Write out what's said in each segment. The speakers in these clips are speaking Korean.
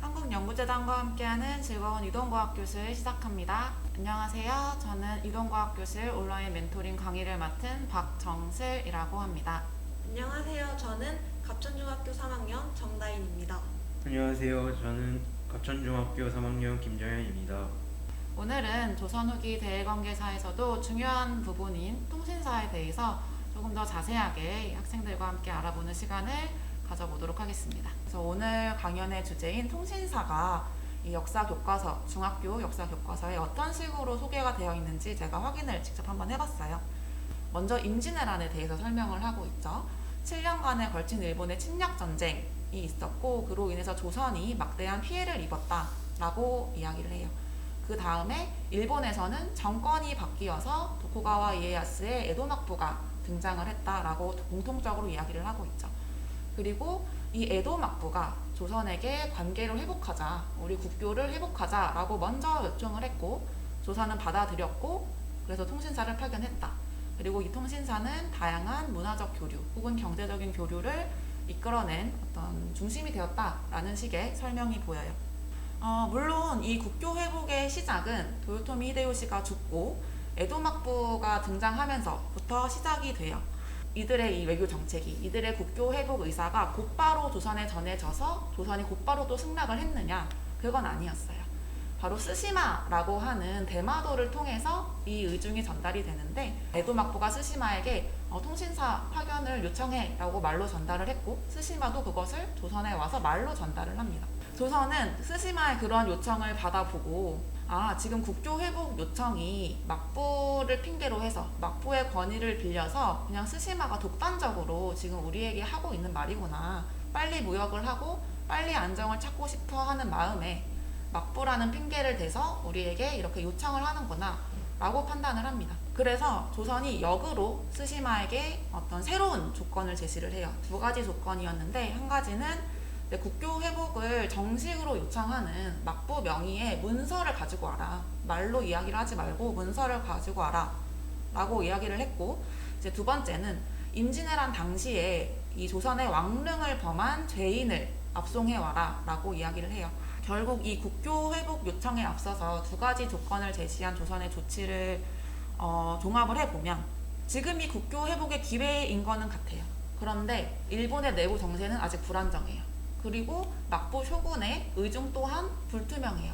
한국연구재단과 함께하는 즐거운 이동과학 교실 시작합니다. 안녕하세요. 저는 이동과학 교실 온라인 멘토링 강의를 맡은 박정슬이라고 합니다. 안녕하세요. 저는 갑천중학교 3학년 정다인입니다. 안녕하세요. 저는 갑천중학교 3학년 김정현입니다. 오늘은 조선 후기 대외관계사에서도 중요한 부분인 통신사에 대해서 조금 더 자세하게 학생들과 함께 알아보는 시간을 가져보도록 하겠습니다. 그래서 오늘 강연의 주제인 통신사가 이 역사 교과서, 중학교 역사 교과서에 어떤 식으로 소개가 되어 있는지 제가 확인을 직접 한번 해봤어요. 먼저 임진왜란에 대해서 설명을 하고 있죠. 7년간에 걸친 일본의 침략 전쟁이 있었고 그로 인해서 조선이 막대한 피해를 입었다라고 이야기를 해요. 그 다음에 일본에서는 정권이 바뀌어서 도쿠가와 이에야스의 에도 막부가 등장을 했다라고 공통적으로 이야기를 하고 있죠. 그리고 이 에도 막부가 조선에게 관계를 회복하자, 우리 국교를 회복하자라고 먼저 요청을 했고 조선은 받아들였고 그래서 통신사를 파견했다. 그리고 이 통신사는 다양한 문화적 교류 혹은 경제적인 교류를 이끌어낸 어떤 중심이 되었다라는 식의 설명이 보여요. 어, 물론 이 국교 회복의 시작은 도요토미 히데요시가 죽고 에도 막부가 등장하면서부터 시작이 돼요. 이들의 이 외교 정책이 이들의 국교 회복 의사가 곧바로 조선에 전해져서 조선이 곧바로 또 승낙을 했느냐 그건 아니었어요. 바로 스시마라고 하는 대마도를 통해서 이 의중이 전달이 되는데 에도 막부가 스시마에게 어, 통신사 파견을 요청해라고 말로 전달을 했고 스시마도 그것을 조선에 와서 말로 전달을 합니다. 조선은 스시마의 그런 요청을 받아보고 아 지금 국교 회복 요청이 막부를 핑계로 해서 막부의 권위를 빌려서 그냥 스시마가 독단적으로 지금 우리에게 하고 있는 말이구나 빨리 무역을 하고 빨리 안정을 찾고 싶어 하는 마음에 막부라는 핑계를 대서 우리에게 이렇게 요청을 하는구나 라고 판단을 합니다. 그래서 조선이 역으로 스시마에게 어떤 새로운 조건을 제시를 해요. 두 가지 조건이었는데 한 가지는 국교 회복을 정식으로 요청하는 막부 명의의 문서를 가지고 와라. 말로 이야기를 하지 말고 문서를 가지고 와라. 라고 이야기를 했고, 이제 두 번째는 임진왜란 당시에 이 조선의 왕릉을 범한 죄인을 압송해 와라. 라고 이야기를 해요. 결국 이 국교 회복 요청에 앞서서 두 가지 조건을 제시한 조선의 조치를 어, 종합을 해보면 지금 이 국교 회복의 기회인 거는 같아요. 그런데 일본의 내부 정세는 아직 불안정해요. 그리고 막부 쇼군의 의중 또한 불투명해요.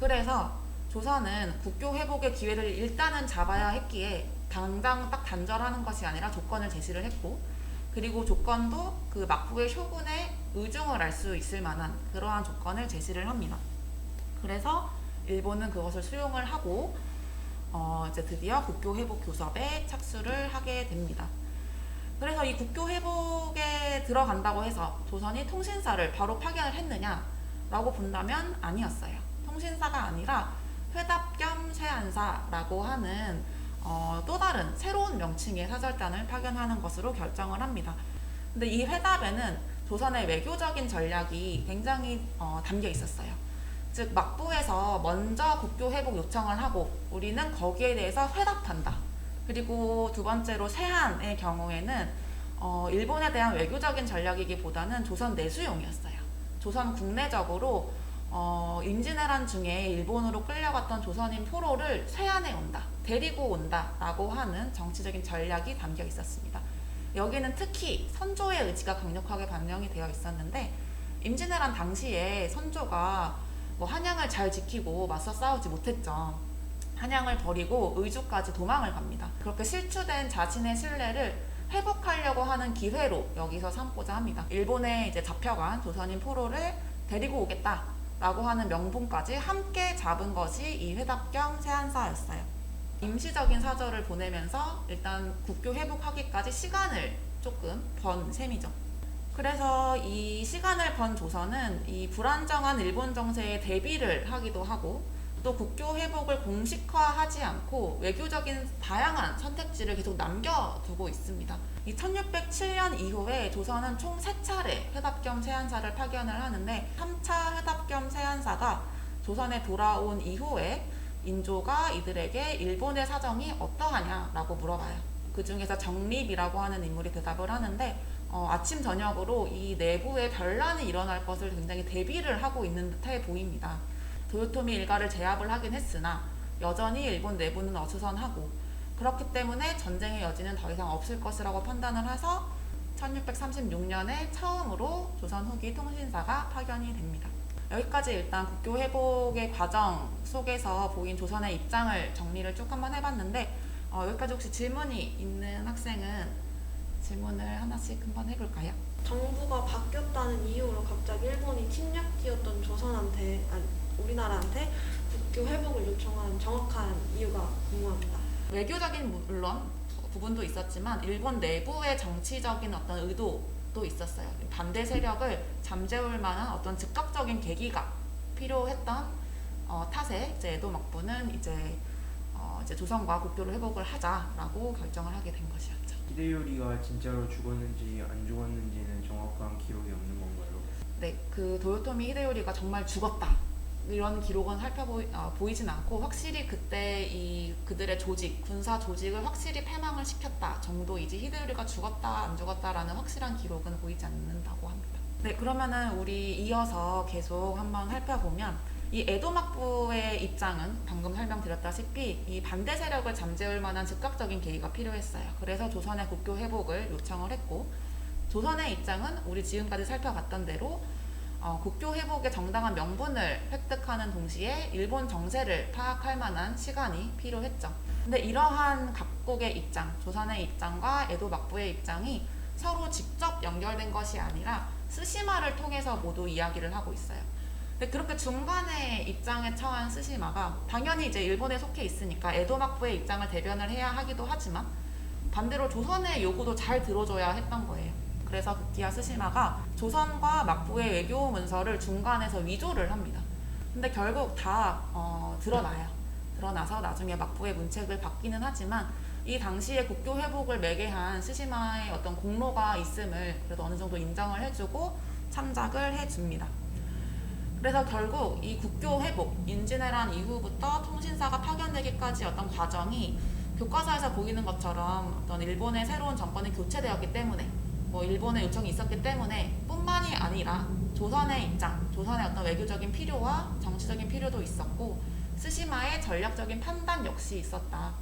그래서 조선은 국교 회복의 기회를 일단은 잡아야 했기에 당장 딱 단절하는 것이 아니라 조건을 제시를 했고 그리고 조건도 그 막부의 쇼군의 의중을 알 수 있을 만한 그러한 조건을 제시를 합니다. 그래서 일본은 그것을 수용을 하고 어 이제 드디어 국교 회복 교섭에 착수를 하게 됩니다. 그래서 이 국교 회복에 들어간다고 해서 조선이 통신사를 바로 파견을 했느냐라고 본다면 아니었어요. 통신사가 아니라 회답 겸 세안사라고 하는 어, 또 다른 새로운 명칭의 사절단을 파견하는 것으로 결정을 합니다. 근데 이 회답에는 조선의 외교적인 전략이 굉장히 어, 담겨 있었어요. 즉 막부에서 먼저 국교 회복 요청을 하고 우리는 거기에 대해서 회답한다. 그리고 두 번째로 세한의 경우에는 어, 일본에 대한 외교적인 전략이기보다는 조선 내수용이었어요. 조선 국내적으로 어, 임진왜란 중에 일본으로 끌려갔던 조선인 포로를 세안해 온다, 데리고 온다라고 하는 정치적인 전략이 담겨 있었습니다. 여기는 특히 선조의 의지가 강력하게 반영이 되어 있었는데 임진왜란 당시에 선조가 뭐 한양을 잘 지키고 맞서 싸우지 못했죠. 한양을 버리고 의주까지 도망을 갑니다. 그렇게 실추된 자신의 신뢰를 회복하려고 하는 기회로 여기서 삼고자 합니다. 일본에 이제 잡혀간 조선인 포로를 데리고 오겠다 라고 하는 명분까지 함께 잡은 것이 이 회답 겸 세안사였어요. 임시적인 사절을 보내면서 일단 국교 회복하기까지 시간을 조금 번 셈이죠. 그래서 이 시간을 번 조선은 이 불안정한 일본 정세에 대비를 하기도 하고 또 국교 회복을 공식화하지 않고 외교적인 다양한 선택지를 계속 남겨두고 있습니다. 이 1607년 이후에 조선은 총 3차례 회답 겸 세안사를 파견을 하는데 3차 회답 겸 세안사가 조선에 돌아온 이후에 인조가 이들에게 일본의 사정이 어떠하냐라고 물어봐요. 그 중에서 정립이라고 하는 인물이 대답을 하는데 어, 아침 저녁으로 이 내부에 변란이 일어날 것을 굉장히 대비를 하고 있는 듯해 보입니다. 도요토미 일가를 제압을 하긴 했으나 여전히 일본 내부는 어수선하고 그렇기 때문에 전쟁의 여지는 더 이상 없을 것이라고 판단을 해서 1636년에 처음으로 조선 후기 통신사가 파견이 됩니다. 여기까지 일단 국교 회복의 과정 속에서 보인 조선의 입장을 정리를 쭉 한번 해봤는데 어, 여기까지 혹시 질문이 있는 학생은 질문을 하나씩 한번 해볼까요? 정부가 바뀌었다는 이유로 갑자기 일본이 침략지였던 조선한테 아니 우리나라한테 국교 회복을 요청한 정확한 이유가 궁금합니다. 외교적인 물론 부분도 있었지만 일본 내부의 정치적인 어떤 의도도 있었어요. 반대 세력을 잠재울 만한 어떤 즉각적인 계기가 필요했던 어, 탓에 이제 에도 막부는 이제 어, 이제 조선과 국교를 회복을 하자라고 결정을 하게 된 것이었죠. 히데요리가 진짜로 죽었는지 안 죽었는지는 정확한 기록이 없는 건가요? 네, 그 도요토미 히데요리가 정말 죽었다. 이런 기록은 살펴보이 어, 보이진 않고 확실히 그때 이 그들의 조직 군사 조직을 확실히 패망을 시켰다 정도이지 히데요리가 죽었다 안 죽었다라는 확실한 기록은 보이지 않는다고 합니다. 네 그러면은 우리 이어서 계속 한번 살펴보면 이 에도 막부의 입장은 방금 설명드렸다시피 이 반대 세력을 잠재울 만한 즉각적인 계기가 필요했어요. 그래서 조선의 국교 회복을 요청을 했고 조선의 입장은 우리 지금까지 살펴봤던 대로 어, 국교 회복의 정당한 명분을 획득하는 동시에 일본 정세를 파악할 만한 시간이 필요했죠. 근데 이러한 각국의 입장, 조선의 입장과 에도 막부의 입장이 서로 직접 연결된 것이 아니라 스시마를 통해서 모두 이야기를 하고 있어요. 근데 그렇게 중간에 입장에 처한 스시마가 당연히 이제 일본에 속해 있으니까 에도 막부의 입장을 대변을 해야 하기도 하지만 반대로 조선의 요구도 잘 들어줘야 했던 거예요. 그래서 극기야 스시마가 조선과 막부의 외교 문서를 중간에서 위조를 합니다. 근데 결국 다 어, 드러나요. 드러나서 나중에 막부의 문책을 받기는 하지만 이 당시에 국교 회복을 매개한 스시마의 어떤 공로가 있음을 그래도 어느 정도 인정을 해주고 참작을 해줍니다. 그래서 결국 이 국교 회복, 인진해란 이후부터 통신사가 파견되기까지 어떤 과정이 교과서에서 보이는 것처럼 어떤 일본의 새로운 정권이 교체되었기 때문에 뭐 일본의 요청이 있었기 때문에 뿐만이 아니라 조선의 입장, 조선의 어떤 외교적인 필요와 정치적인 필요도 있었고 스시마의 전략적인 판단 역시 있었다.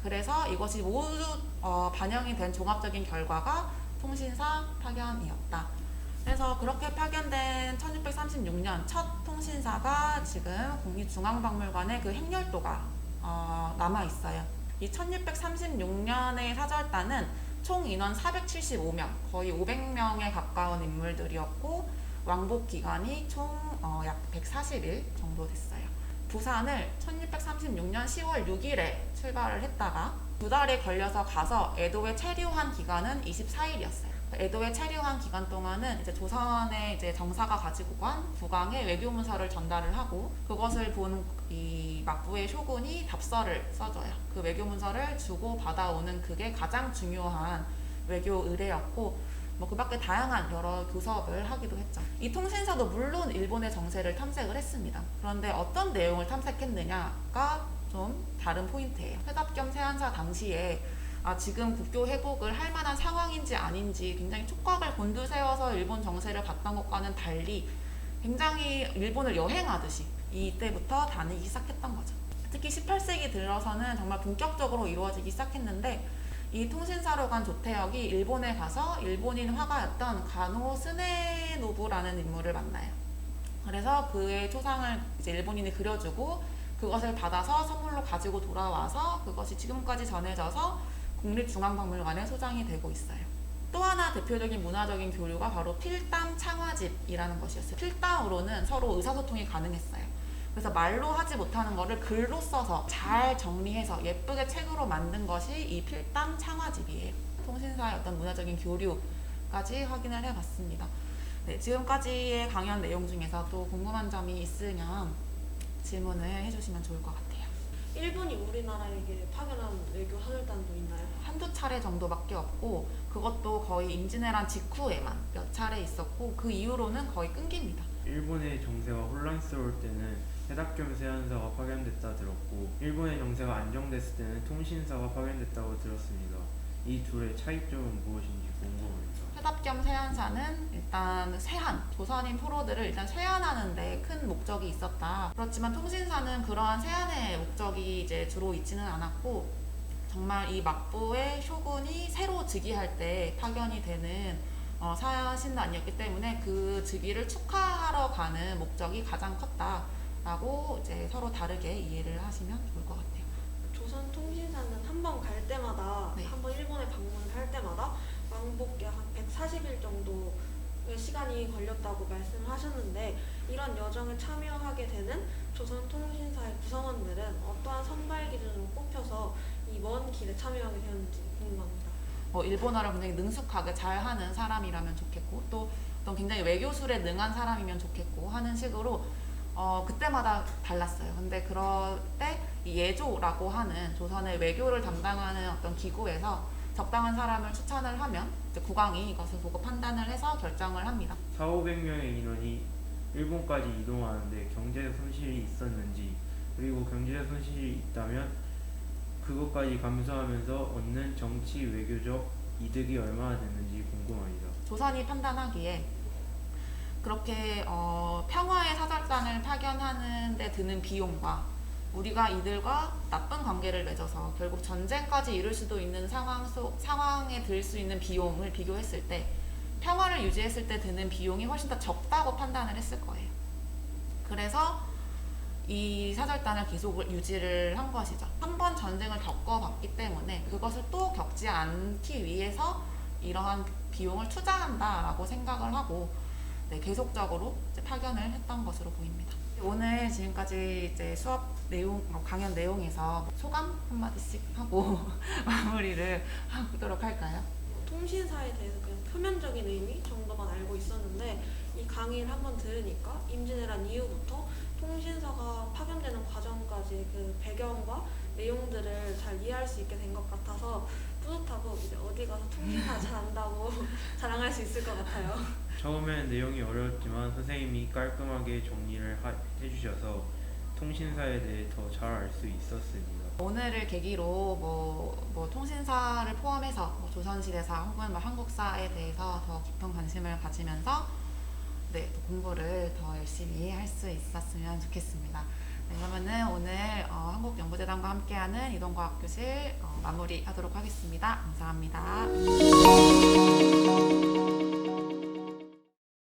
그래서 이것이 모두 어, 반영이 된 종합적인 결과가 통신사 파견이었다. 그래서 그렇게 파견된 1636년 첫 통신사가 지금 국립중앙박물관에 그 행렬도가 어, 남아 있어요. 이 1636년의 사절단은 총 인원 475명, 거의 500명에 가까운 인물들이었고 왕복 기간이 총 어, 약 140일 정도 됐어요. 부산을 1636년 10월 6일에 출발을 했다가 두 달에 걸려서 가서 에도에 체류한 기간은 24일이었어요. 에도에 체류한 기간 동안은 이제 조선의 이제 정사가 가지고 간 국왕의 외교 문서를 전달을 하고 그것을 본 이 막부의 쇼군이 답서를 써줘요. 그 외교 문서를 주고 받아오는 그게 가장 중요한 외교 의례였고 뭐 그 밖에 다양한 여러 교섭을 하기도 했죠. 이 통신사도 물론 일본의 정세를 탐색을 했습니다. 그런데 어떤 내용을 탐색했느냐가 좀 다른 포인트예요. 회답 겸 세안사 당시에 아, 지금 국교 회복을 할 만한 상황인지 아닌지 굉장히 촉각을 곤두세워서 일본 정세를 봤던 것과는 달리 굉장히 일본을 여행하듯이 이때부터 다니기 시작했던 거죠. 특히 18세기 들어서는 정말 본격적으로 이루어지기 시작했는데 이 통신사로 간 조태혁이 일본에 가서 일본인 화가였던 가노 스네노부라는 인물을 만나요. 그래서 그의 초상을 이제 일본인이 그려주고 그것을 받아서 선물로 가지고 돌아와서 그것이 지금까지 전해져서 국립중앙박물관에 소장이 되고 있어요. 또 하나 대표적인 문화적인 교류가 바로 필담 창화집이라는 것이었어요. 필담으로는 서로 의사소통이 가능했어요. 그래서 말로 하지 못하는 거를 글로 써서 잘 정리해서 예쁘게 책으로 만든 것이 이 필담 창화집이에요. 통신사의 어떤 문화적인 교류까지 확인을 해봤습니다. 네, 지금까지의 강연 내용 중에서 또 궁금한 점이 있으면 질문을 해주시면 좋을 것 같아요. 일본이 우리나라에게 파견한 외교 사절단도 있나요? 한두 차례 정도밖에 없고 그것도 거의 임진왜란 직후에만 몇 차례 있었고 그 이후로는 거의 끊깁니다. 일본의 정세가 혼란스러울 때는 해답겸 세안사가 파견됐다 들었고 일본의 정세가 안정됐을 때는 통신사가 파견됐다고 들었습니다. 이 둘의 차이점은 무엇인지 궁금합니다. 해답 겸 세안사는 일단 세안, 조선인 포로들을 일단 세안하는데 큰 목적이 있었다. 그렇지만 통신사는 그러한 세안의 목적이 이제 주로 있지는 않았고 정말 이 막부의 쇼군이 새로 즉위할 때 파견이 되는 어, 사신단이었기 때문에 그 즉위를 축하하러 가는 목적이 가장 컸다라고 이제 서로 다르게 이해를 하시면 좋을 것 같아요. 조선 통신사는 한 번 갈 때마다 네. 한 번 일본에 방문을 할 때마다 왕복에 한 140일 정도 의 시간이 걸렸다고 말씀을 하셨는데 이런 여정에 참여하게 되는 조선 통신사의 구성원들은 어떠한 선발 기준으로 뽑혀서 이 먼 길에 참여하게 되었는지 궁금합니다. 뭐 일본어를 굉장히 능숙하게 잘하는 사람이라면 좋겠고 또 어떤 굉장히 외교술에 능한 사람이면 좋겠고 하는 식으로 어 그때마다 달랐어요. 근데 그럴 때 이 예조라고 하는 조선의 외교를 담당하는 어떤 기구에서 적당한 사람을 추천을 하면 이제 국왕이 이것을 보고 판단을 해서 결정을 합니다. 4, 500명의 인원이 일본까지 이동하는데 경제 손실이 있었는지 그리고 경제 손실이 있다면 그것까지 감수하면서 얻는 정치 외교적 이득이 얼마나 됐는지 궁금합니다. 조선이 판단하기에 그렇게 어, 평화의 사절단을 파견하는 데 드는 비용과 우리가 이들과 나쁜 관계를 맺어서 결국 전쟁까지 이룰 수도 있는 상황 속 상황에 들 수 있는 비용을 비교했을 때 평화를 유지했을 때 드는 비용이 훨씬 더 적다고 판단을 했을 거예요. 그래서 이 사절단을 계속 유지를 한 것이죠. 한 번 전쟁을 겪어봤기 때문에 그것을 또 겪지 않기 위해서 이러한 비용을 투자한다라고 생각을 하고 네, 계속적으로 파견을 했던 것으로 보입니다. 오늘 지금까지 이제 수업 내용, 어, 강연 내용에서 소감 한마디씩 하고 마무리를 하도록 할까요? 통신사에 대해서 그냥 표면적인 의미 정도만 알고 있었는데 이 강의를 한번 들으니까 임진왜란 이후부터 통신사가 파견되는 과정까지 그 배경과 내용들을 잘 이해할 수 있게 된 것 같아서 뿌듯하고 이제 어디 가서 통신사 잘 안다고 자랑할 수 있을 것 같아요. 처음엔 내용이 어려웠지만 선생님이 깔끔하게 정리를 하- 해주셔서 통신사에 대해 더 잘 알 수 있었습니다. 오늘을 계기로 뭐, 뭐 통신사를 포함해서 뭐 조선시대사 혹은 뭐 한국사에 대해서 더 깊은 관심을 가지면서 네, 또 공부를 더 열심히 할 수 있었으면 좋겠습니다. 네, 그러면은 오늘 어, 한국연구재단과 함께하는 이동과학교실 어, 마무리하도록 하겠습니다. 감사합니다.